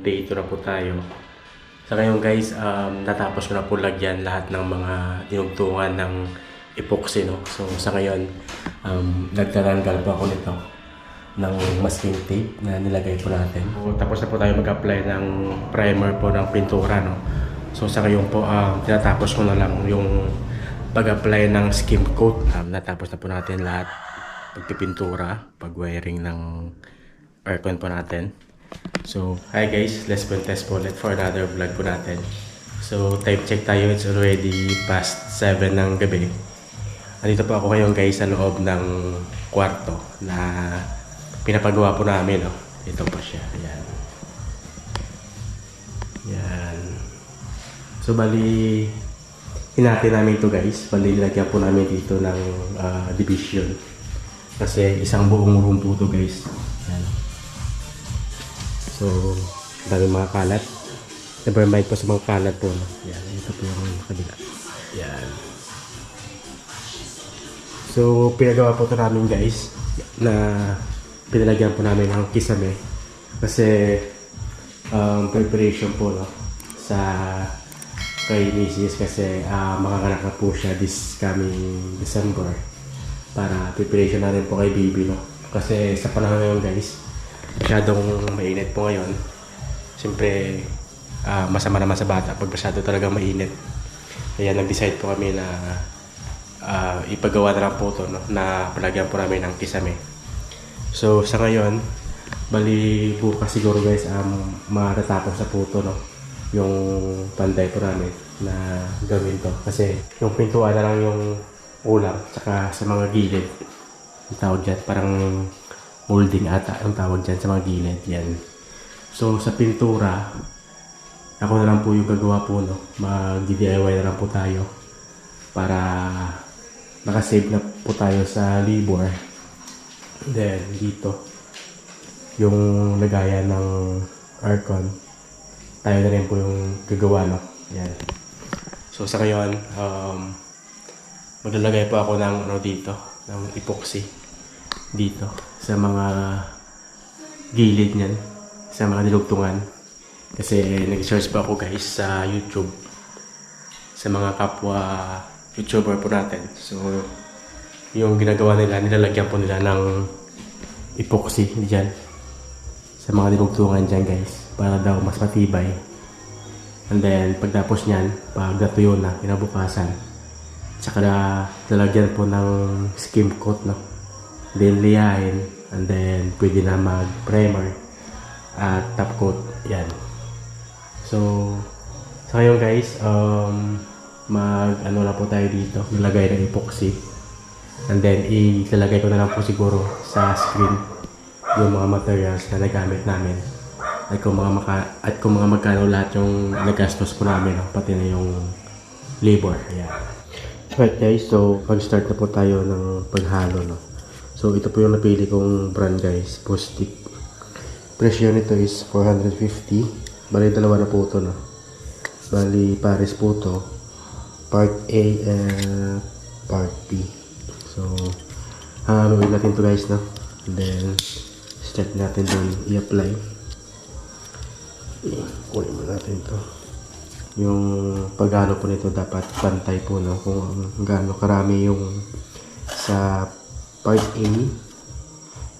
day 2 na po tayo. Sa ngayon guys, um, natapos ko na po lagyan lahat ng mga dinugtungan ng epoxy. No? So sa ngayon, um, nagtatanggal pa ako nito ng masking tape na nilagay po natin. So, tapos na po tayo mag-apply ng primer po ng pintura. No? So sa ngayon po, um, tinatapos ko na lang yung pag-apply ng skim coat. Um, natapos na po natin lahat. Pagpipintura, pag-wiring ng aircon po natin. So, hi guys, let's go test po ulit for another vlog po natin. So, type check tayo, it's already past 7 ng gabi. Andito po ako ngayon guys sa loob ng kwarto na pinapagawa po namin. No? Ito po siya, ayan. Yan. So, bali, hinati namin ito guys. Bali, nilagyan po namin dito ng ah, division. Kasi isang buong room po ito guys. Yan. So, dami mga kalat. Never mind po sa mga kalat po. Yan, ito po yung kabila. Yan. So, pinagawa po ito namin guys na pinalagyan po namin ng kisame. Kasi, um, preparation po no, sa kay Mrs. kasi uh, makakanak na po siya this coming December para preparation na rin po kay baby no. Kasi sa panahon ngayon guys, masyadong mainit po ngayon. Siyempre, ah, masama naman sa bata pag masyado talaga mainit. Kaya nag-decide po kami na ah, ipagawa na lang po ito, no, na palagyan po namin ng kisame. So, sa ngayon, bali bukas siguro guys, um, matatapos sa puto, no, yung panday po namin na gawin to. Kasi yung pintuan na lang yung ulam, tsaka sa mga gilid. Yung tawag dyan, parang molding ata ang tawag dyan sa mga gilid. Yan. So, sa pintura, ako na lang po yung gagawa po, no? Mag-DIY na lang po tayo para nakasave na po tayo sa labor. Then, dito, yung lagayan ng aircon, tayo na rin po yung gagawa, no? Yan. So, sa ngayon, um, maglalagay po ako ng ano dito, ng epoxy dito sa mga gilid niyan, sa mga nilugtungan. Kasi nag-search pa ako guys sa YouTube sa mga kapwa YouTuber po natin. So, yung ginagawa nila, nilalagyan po nila ng epoxy dyan sa mga nilugtungan dyan guys para daw mas matibay. And then, pagtapos niyan, pag natuyo na, kinabukasan, tsaka na lalagyan po ng skim coat, no? Then, liyahin. And then, pwede na mag-primer at top coat. Yan. So, sa ngayon guys, um, mag ano lang po tayo dito, nilagay ng epoxy. And then, ilalagay ko na lang po siguro sa screen yung mga materials na nagamit namin. At kung mga, maka, at kung mga magkano lahat yung nagastos po namin, pati na yung labor. Yan. Right guys, so mag-start na po tayo ng paghalo. No? So ito po yung napili kong brand guys, Postic. Presyo nito is 450. Bali dalawa na po ito. No? Bali pares po ito. Part A and Part B. So haluin natin to guys. No? Then start natin doon i-apply. Kunin mo natin to yung pagano po nito dapat pantay po no kung gaano karami yung sa part A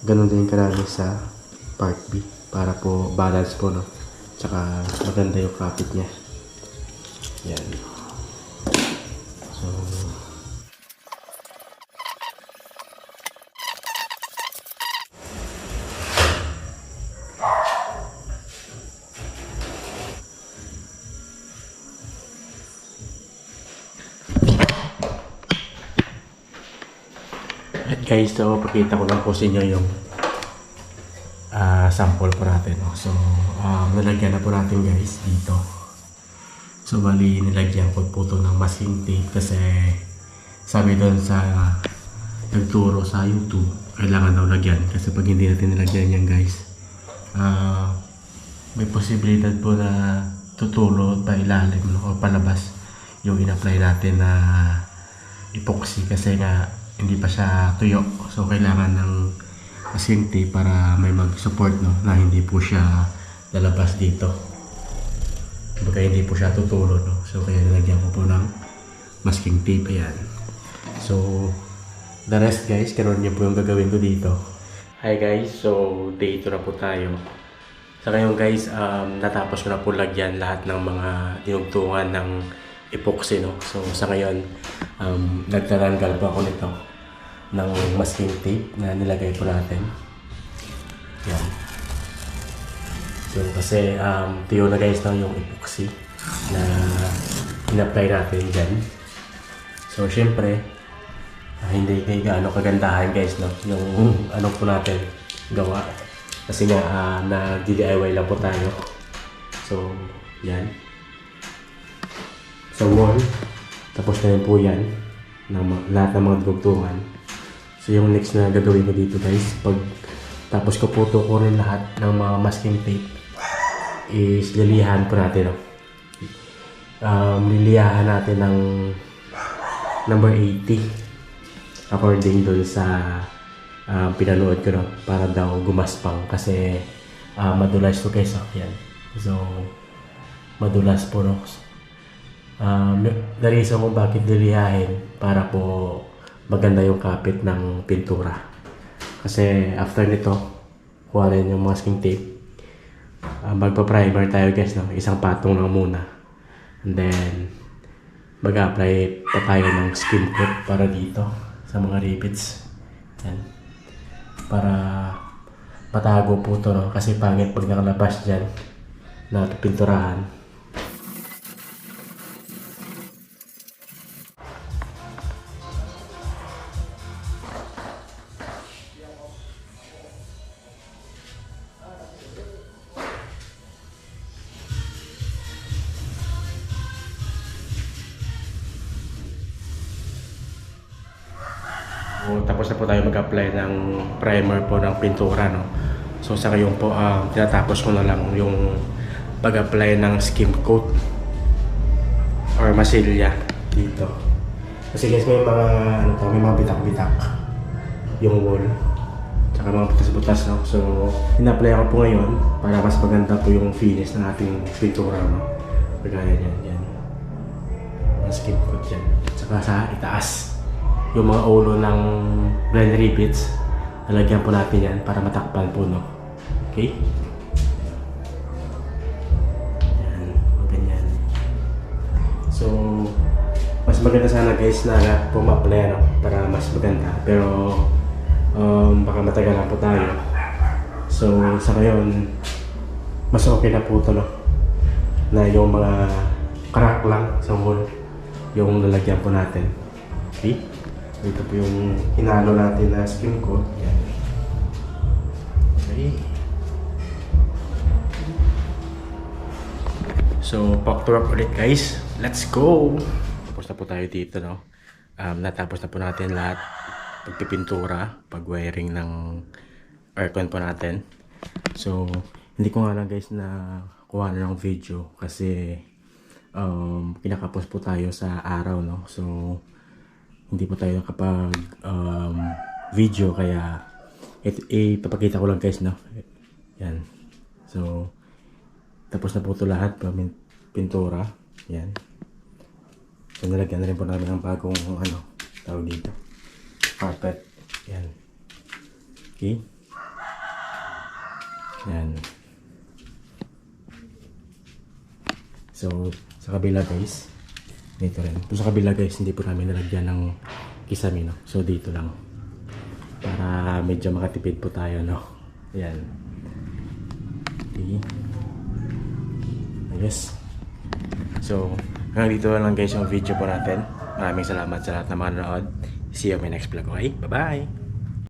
ganun din karami sa part B para po balance po no? Tsaka maganda yung kapit niya. Yan. So guys, so pakita ko lang po sa inyo yung ah, sample po natin. So, um, nalagyan na po natin guys dito. So, bali nilagyan ko po ito ng masking tape kasi sabi doon sa nagturo sa YouTube, kailangan daw lagyan. Kasi pag hindi natin nilagyan yan guys, ah, may posibilidad po na tutulo pa ilalim no? o palabas yung in-apply natin na epoxy kasi nga hindi pa siya tuyo. So, kailangan ng tape para may mag-support no, na hindi po siya lalabas dito. Kumbaga hindi po siya tutulo, no? So kaya nilagyan ko po ng masking tape, ayan. So, the rest guys, karoon niyo po yung gagawin ko dito. Hi guys, so day 2 na po tayo. Sa ngayon guys, um, natapos ko na po lagyan lahat ng mga dinugtungan ng epoxy, no? So sa ngayon, um, nagtaranggal po ako nito ng masking tape na nilagay po natin. Yan. So kasi um, tuyo na guys ng yung epoxy na in-apply natin dyan. So syempre, ah, hindi kay gaano kagandahan guys no yung ano po natin gawa. Kasi nga ah, na DIY lang po tayo. So yan. Sa wall, tapos na yun po yan ng ma- lahat ng mga dugtungan. So yung next na gagawin ko dito guys, pag tapos ko po tukurin lahat ng mga masking tape, is lilihan po natin. No? Um, liliyahan natin ng number 80 according dun sa um, pinanood ko no? para daw gumaspang kasi uh, madulas to guys oh, yan. So madulas po no? Um, the reason kung bakit lilihain para po maganda yung kapit ng pintura. Kasi after nito, kuha rin yung masking tape. Uh, magpa-primer tayo guys, no? isang patong lang muna. And then, mag-apply pa tayo ng skin coat para dito sa mga rivets. Yan. Para matago po to no? Kasi pangit pag nakalabas dyan na pinturahan. So, tapos na po tayo mag-apply ng primer po ng pintura, no? So, sa ngayon po, ah, tinatapos ko na lang yung pag-apply ng skim coat or masilya dito. Kasi guys, may mga, ano to, may mga bitak-bitak yung wall. Tsaka mga butas-butas, no? So, in-apply ko po ngayon para mas maganda po yung finish ng ating pintura, no? Kagaya yan, yan. Ang skim coat yan. Tsaka sa itaas yung mga ulo ng blend rivets, lalagyan po natin yan para matakpan po, no? Okay? Yan, o. So, mas maganda sana guys na pumaplay, no? Para mas maganda. Pero, um, baka matagalan po tayo. So, sa ngayon, mas okay na po ito, no? Na yung mga crack lang sa wall, yung lalagyan po natin. Okay? Ito po yung hinalo natin na skim coat. Yan. Okay. So, pack to work ulit guys. Let's go! Tapos na po tayo dito, no? Um, natapos na po natin lahat. Pagpipintura, pag-wiring ng aircon po natin. So, hindi ko nga lang guys na kuha na ng video kasi um, kinakapos po tayo sa araw, no? So, hindi po tayo nakapag um, video kaya ito ipapakita ko lang guys no? Yan. So tapos na po ito lahat pin- pintura. Yan. So nilagyan na rin po namin ng bagong ano tawag dito carpet. Yan. Okay? Yan. So sa kabila guys dito rin. Doon sa kabila guys, hindi po namin nalagyan ng kisame, no? So, dito lang. Para medyo makatipid po tayo, no? Ayan. Okay. Yes. So, hanggang dito lang guys yung video po natin. Maraming salamat sa lahat na mga nanood. See you on my next vlog, okay? Bye-bye!